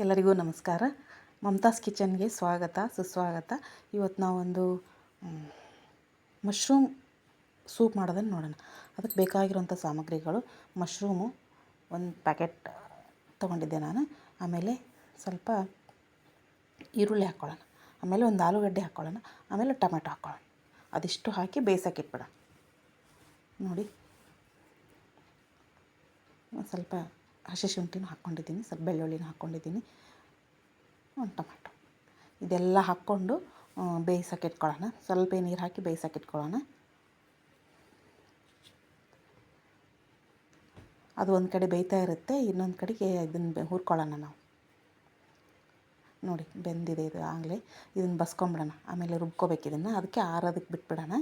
ಎಲ್ಲರಿಗೂ ನಮಸ್ಕಾರ. ಮಮತಾಸ್ ಕಿಚನ್ಗೆ ಸ್ವಾಗತ, ಸುಸ್ವಾಗತ. ಇವತ್ತು ನಾವೊಂದು ಮಶ್ರೂಮ್ ಸೂಪ್ ಮಾಡೋದನ್ನು ನೋಡೋಣ. ಅದಕ್ಕೆ ಬೇಕಾಗಿರುವಂಥ ಸಾಮಗ್ರಿಗಳು ಮಶ್ರೂಮು ಒಂದು ಪ್ಯಾಕೆಟ್ ತೊಗೊಂಡಿದ್ದೆ ನಾನು. ಆಮೇಲೆ ಸ್ವಲ್ಪ ಈರುಳ್ಳಿ ಹಾಕ್ಕೊಳ್ಳೋಣ ಆಮೇಲೆ ಒಂದು ಆಲೂಗಡ್ಡೆ ಹಾಕ್ಕೊಳ್ಳೋಣ ಆಮೇಲೆ ಟೊಮೆಟೊ ಹಾಕ್ಕೊಳ್ಳೋಣ ಅದಿಷ್ಟು ಹಾಕಿ ಬೇಯಿಸೋಕೆ ಇಟ್ಬಿಡೋಣ. ನೋಡಿ. ಸ್ವಲ್ಪ ಹಸಿ ಶುಂಠಿನೂ ಹಾಕ್ಕೊಂಡಿದ್ದೀನಿ, ಸ್ವಲ್ಪ ಬೆಳ್ಳುಳ್ಳಿನೂ ಹಾಕ್ಕೊಂಡಿದ್ದೀನಿ. ಒಂದು ಟೊಮೆಟೊ ಇದೆಲ್ಲ ಹಾಕ್ಕೊಂಡು ಬೇಯಿಸೋಕೆ ಇಟ್ಕೊಳ್ಳೋಣ. ಸ್ವಲ್ಪ ನೀರು ಹಾಕಿ ಬೇಯಿಸೋಕೆ ಇಟ್ಕೊಳ್ಳೋಣ. ಅದು ಒಂದು ಕಡೆ ಬೇಯ್ತಾ ಇರುತ್ತೆ, ಇನ್ನೊಂದು ಕಡೆಗೆ ಇದನ್ನು ಹುರ್ಕೊಳ್ಳೋಣ ನಾವು. ನೋಡಿ, ಬೆಂದಿದೆ ಇದು ಆಗಲೇ. ಇದನ್ನು ಬಸ್ಕೊಂಬಿಡೋಣ. ಆಮೇಲೆ ರುಬ್ಕೋಬೇಕು ಇದನ್ನು. ಅದಕ್ಕೆ ಆರೋದಕ್ಕೆ ಬಿಟ್ಬಿಡೋಣ.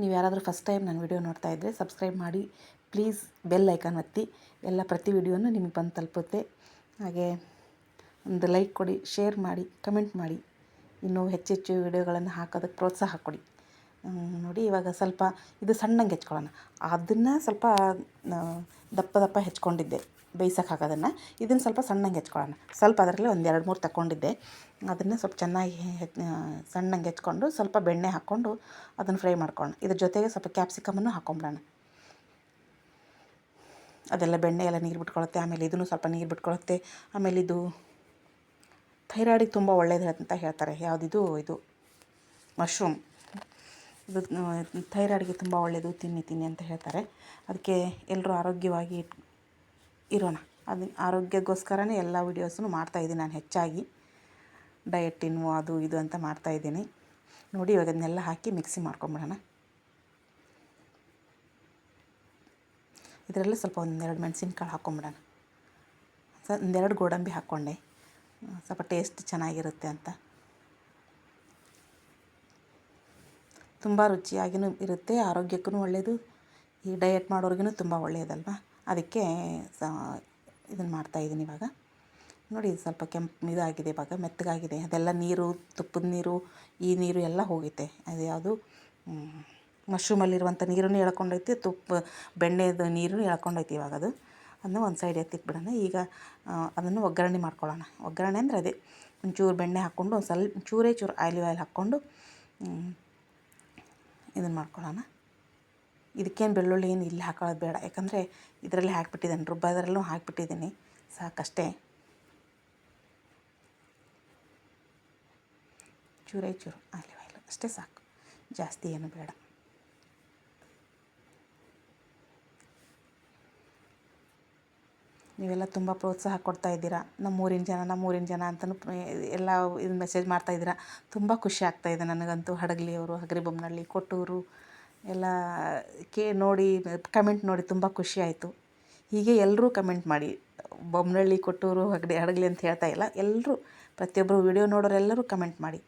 ನೀವು ಯಾರಾದರೂ ಫಸ್ಟ್ ಟೈಮ್ ನನ್ನ ವಿಡಿಯೋ ನೋಡ್ತಾ ಇದ್ದರೆ ಸಬ್ಸ್ಕ್ರೈಬ್ ಮಾಡಿ ಪ್ಲೀಸ್ ಬೆಲ್ ಐಕಾನ್ ಒತ್ತಿ. ಎಲ್ಲ ಪ್ರತಿ ವಿಡಿಯೋನು ನಿಮಗೆ ಬಂದು ತಲುಪುತ್ತೆ. ಹಾಗೆ ಒಂದು ಲೈಕ್ ಕೊಡಿ, ಶೇರ್ ಮಾಡಿ, ಕಮೆಂಟ್ ಮಾಡಿ. ಇನ್ನೂ ಹೆಚ್ಚೆಚ್ಚು ವಿಡಿಯೋಗಳನ್ನು ಹಾಕೋದಕ್ಕೆ ಪ್ರೋತ್ಸಾಹ ಕೊಡಿ. ನೋಡಿ ಇವಾಗ ಸ್ವಲ್ಪ ಇದು ಸಣ್ಣಂಗೆ ಹೆಚ್ಕೊಳ್ಳೋಣ. ಅದನ್ನು ಸ್ವಲ್ಪ ದಪ್ಪ ದಪ್ಪ ಹೆಚ್ಕೊಂಡಿದ್ದೆ. ಬೇಯ್ಸೋಕೆ ಹಾಕೋದನ್ನು. ಇದನ್ನು ಸ್ವಲ್ಪ ಸಣ್ಣಂಗೆ ಹೆಚ್ಕೊಳ್ಳೋಣ. ಸ್ವಲ್ಪ ಅದರಲ್ಲಿ ಒಂದು ಎರಡು ಮೂರು ತಗೊಂಡಿದ್ದೆ ಅದನ್ನು ಸ್ವಲ್ಪ ಚೆನ್ನಾಗಿ ಸಣ್ಣಂಗೆ ಹೆಚ್ಕೊಂಡು ಸ್ವಲ್ಪ ಬೆಣ್ಣೆ ಹಾಕ್ಕೊಂಡು ಅದನ್ನು ಫ್ರೈ ಮಾಡ್ಕೊಳ್ಳೋಣ. ಇದ್ರ ಜೊತೆಗೆ ಸ್ವಲ್ಪ ಕ್ಯಾಪ್ಸಿಕಮನ್ನು ಹಾಕ್ಕೊಂಬಿಡೋಣ ಅದೆಲ್ಲ ಬೆಣ್ಣೆ ಎಲ್ಲ ನೀರು ಬಿಟ್ಕೊಳ್ಳುತ್ತೆ ಆಮೇಲೆ ಇದನ್ನು ಸ್ವಲ್ಪ ನೀರು ಬಿಟ್ಕೊಳ್ಳುತ್ತೆ ಆಮೇಲೆ ಇದು ಥೈರಾಯ್ಡಿಗೆ ತುಂಬ ಒಳ್ಳೇದು ಅಂತ ಹೇಳ್ತಾರೆ. ಯಾವುದಿದು? ಇದು ಮಶ್ರೂಮ್. ಇದು ಥೈರಾಯ್ಡ್ಗೆ ತುಂಬ ಒಳ್ಳೆಯದು ತಿನ್ನಿ ತಿನ್ನಿ ಅಂತ ಹೇಳ್ತಾರೆ. ಅದಕ್ಕೆ ಎಲ್ಲರೂ ಆರೋಗ್ಯವಾಗಿ ಇರೋಣ. ಅದು, ಆರೋಗ್ಯಕ್ಕೋಸ್ಕರನೇ ಎಲ್ಲ ವೀಡಿಯೋಸನ್ನು ಮಾಡ್ತಾಯಿದ್ದೀನಿ ನಾನು ಹೆಚ್ಚಾಗಿ. ಡಯಟಿನ್ನು ಅದು, ಇದು ಅಂತ ಮಾಡ್ತಾಯಿದ್ದೀನಿ ನೋಡಿ ಇವಾಗ ಅದನ್ನೆಲ್ಲ ಹಾಕಿ ಮಿಕ್ಸಿ ಮಾಡ್ಕೊಂಬಿಡೋಣ. ಇದರಲ್ಲಿ ಸ್ವಲ್ಪ ಒಂದೆರಡು ಮೆಣಸಿನ್ಕಾಳು ಹಾಕ್ಕೊಂಬಿಡೋಣ ಸ ಒಂದೆರಡು ಗೋಡಂಬಿ ಹಾಕ್ಕೊಂಡೆ ಸ್ವಲ್ಪ ಟೇಸ್ಟ್ ಚೆನ್ನಾಗಿರುತ್ತೆ ಅಂತ. ತುಂಬ ರುಚಿಯಾಗಿಯೂ ಇರುತ್ತೆ, ಆರೋಗ್ಯಕ್ಕೂ ಒಳ್ಳೆಯದು ಈ ಡಯಟ್ ಮಾಡೋರಿಗೂ ತುಂಬ ಒಳ್ಳೆಯದಲ್ವ ಅದಕ್ಕೆ ಸ ಇದನ್ನು ಮಾಡ್ತಾಯಿದ್ದೀನಿ ಇವಾಗ. ನೋಡಿ, ಇದು ಸ್ವಲ್ಪ ಕೆಂಪು ಇದಾಗಿದೆ ಇವಾಗ, ಮೆತ್ತಗಾಗಿದೆ. ಅದೆಲ್ಲ ನೀರು, ತುಪ್ಪದ ನೀರು, ಈ ನೀರು ಎಲ್ಲ ಹೋಗುತ್ತೆ ಅದು ಯಾವುದು ಮಶ್ರೂಮಲ್ಲಿರುವಂಥ ನೀರನ್ನು ಎಳ್ಕೊಂಡೈತಿ, ತುಪ್ಪ, ಬೆಣ್ಣೆದು ನೀರು ಎಳ್ಕೊಂಡೈತಿ ಇವಾಗ ಅದು. ಅದನ್ನು ಒಂದು ಸೈಡ್ ಎತ್ತಿಟ್ಬಿಡೋಣ ಈಗ ಅದನ್ನು ಒಗ್ಗರಣೆ ಮಾಡ್ಕೊಳ್ಳೋಣ. ಒಗ್ಗರಣೆ ಅಂದರೆ ಅದೇ, ಒಂಚೂರು ಬೆಣ್ಣೆ ಹಾಕ್ಕೊಂಡು ಒಂದು ಸ್ವಲ್ಪ ಚೂರೇ ಚೂರು ಆಯ್ಲಿ ಆಯಿಲ್ ಹಾಕ್ಕೊಂಡು ಇದನ್ನು ಮಾಡ್ಕೊಳ್ಳೋಣ. ಇದಕ್ಕೇನು ಬೆಳ್ಳುಳ್ಳಿ ಏನು ಇಲ್ಲಿ ಹಾಕೊಳ್ಳೋದು ಬೇಡ. ಯಾಕಂದರೆ ಇದರಲ್ಲಿ ಹಾಕಿಬಿಟ್ಟಿದ್ದೇನೆ, ರುಬ್ಬದ್ರಲ್ಲೂ ಹಾಕಿಬಿಟ್ಟಿದ್ದೀನಿ. ಸಾಕಷ್ಟೇ. ಚೂರೇ ಚೂರು ಆಲಿವ್ ಆಯಿಲ್. ಅಷ್ಟೇ ಸಾಕು. ಜಾಸ್ತಿ ಏನು ಬೇಡ. ನೀವೆಲ್ಲ ತುಂಬ ಪ್ರೋತ್ಸಾಹ ಕೊಡ್ತಾ ಇದ್ದೀರಾ? ನಮ್ಮೂರಿನ ಜನ ನಮ್ಮೂರಿನ ಜನ ಅಂತಲೂ ಎಲ್ಲ ಇದು ಮೆಸೇಜ್ ಮಾಡ್ತಾ ಇದ್ದೀರಾ? ತುಂಬ ಖುಷಿ ಆಗ್ತಾ ಇದೆ ನನಗಂತೂ ಹಡಗಲಿಯವರು, ಹಗರಿಬೊಮ್ಮನಳ್ಳಿ, ಕೊಟ್ಟೂರು, ಎಲ್ಲ ಕೇ, ನೋಡಿ ಕಮೆಂಟ್ ನೋಡಿ ತುಂಬ ಖುಷಿ ಆಯಿತು. ಹೀಗೆ ಎಲ್ಲರೂ ಕಮೆಂಟ್ ಮಾಡಿ. ಬೊಮ್ಮನಳ್ಳಿ, ಕೊಟ್ಟೂರು ಹಗಡಿ ಹಡಗಲಿ ಅಂತ ಹೇಳ್ತಾ ಇಲ್ಲ ಎಲ್ಲರೂ ಪ್ರತಿಯೊಬ್ಬರು ವಿಡಿಯೋ ನೋಡೋರೆಲ್ಲರೂ ಕಮೆಂಟ್ ಮಾಡಿ.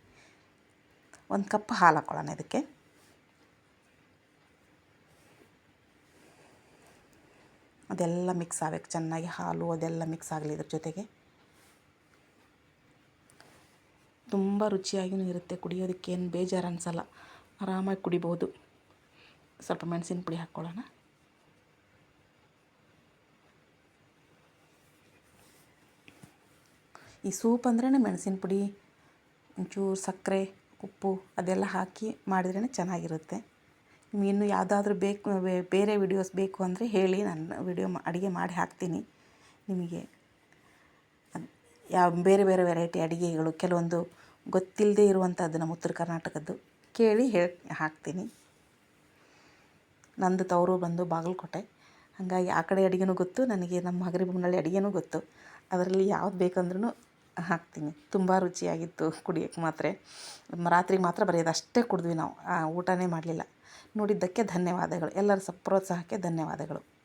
ಒಂದು ಕಪ್ ಹಾಲು ಹಾಕ್ಕೊಳ್ಳೋಣ ಇದಕ್ಕೆ. ಅದೆಲ್ಲ ಮಿಕ್ಸ್ ಆಗಬೇಕು. ಚೆನ್ನಾಗಿ ಹಾಲು ಅದೆಲ್ಲ ಮಿಕ್ಸ್ ಆಗಲಿ ಇದ್ರ ಜೊತೆಗೆ. ತುಂಬ ರುಚಿಯಾಗಿಯೂ ಇರುತ್ತೆ. ಕುಡಿಯೋದಕ್ಕೆ ಏನು ಬೇಜಾರು ಅನಿಸಲ್ಲ. ಆರಾಮಾಗಿ ಕುಡಿಬೋದು. ಸ್ವಲ್ಪ ಮೆಣಸಿನ ಪುಡಿ ಹಾಕ್ಕೊಳ್ಳೋಣ. ಈ ಸೂಪ್ ಅಂದ್ರೇ ಮೆಣಸಿನ ಪುಡಿ, ಒಂಚೂರು ಸಕ್ಕರೆ, ಉಪ್ಪು ಅದೆಲ್ಲ ಹಾಕಿ ಮಾಡಿದ್ರೇ ಚೆನ್ನಾಗಿರುತ್ತೆ. ಇನ್ನು ಯಾವುದಾದ್ರೂ ಬೇಕು ಬೇರೆ ವಿಡಿಯೋಸ್ ಬೇಕು ಅಂದರೆ ಹೇಳಿ, ನಾನು ವಿಡಿಯೋ ಅಡುಗೆ ಮಾಡಿ ಹಾಕ್ತೀನಿ. ನಿಮಗೆ ಯಾವ, ಬೇರೆ ಬೇರೆ ವೆರೈಟಿ ಅಡುಗೆಗಳು, ಕೆಲವೊಂದು ಗೊತ್ತಿಲ್ಲದೆ ಇರುವಂಥದ್ದು ನಮ್ಮ ಉತ್ತರ ಕರ್ನಾಟಕದ್ದು ಕೇಳಿ ಹೇಳಿ ಹಾಕ್ತೀನಿ. ನಂದು ತವರು ಬಂದು ಬಾಗಲಕೋಟೆ. ಹಾಗಾಗಿ ಆ ಕಡೆ ಅಡುಗೆನೂ ಗೊತ್ತು, ನನಗೆ ನಮ್ಮ ಹಗರಿಬೊಮ್ಮನಹಳ್ಳಿ ಅಡುಗೆನೂ ಗೊತ್ತು. ಅದರಲ್ಲಿ ಯಾವ್ದು ಬೇಕಂದ್ರೂ ಹಾಕ್ತೀನಿ. ತುಂಬ ರುಚಿಯಾಗಿತ್ತು ಕುಡಿಯೋಕ್ಕೆ ಮಾತ್ರ. ರಾತ್ರಿಗೆ ಮಾತ್ರ ಬರೀ ಅಷ್ಟೇ ಕುಡಿದ್ವಿ ನಾವು. ಊಟನೇ ಮಾಡಲಿಲ್ಲ. ನೋಡಿದ್ದಕ್ಕೆ ಧನ್ಯವಾದಗಳು. ಎಲ್ಲರ ಸ ಪ್ರೋತ್ಸಾಹಕ್ಕೆ ಧನ್ಯವಾದಗಳು.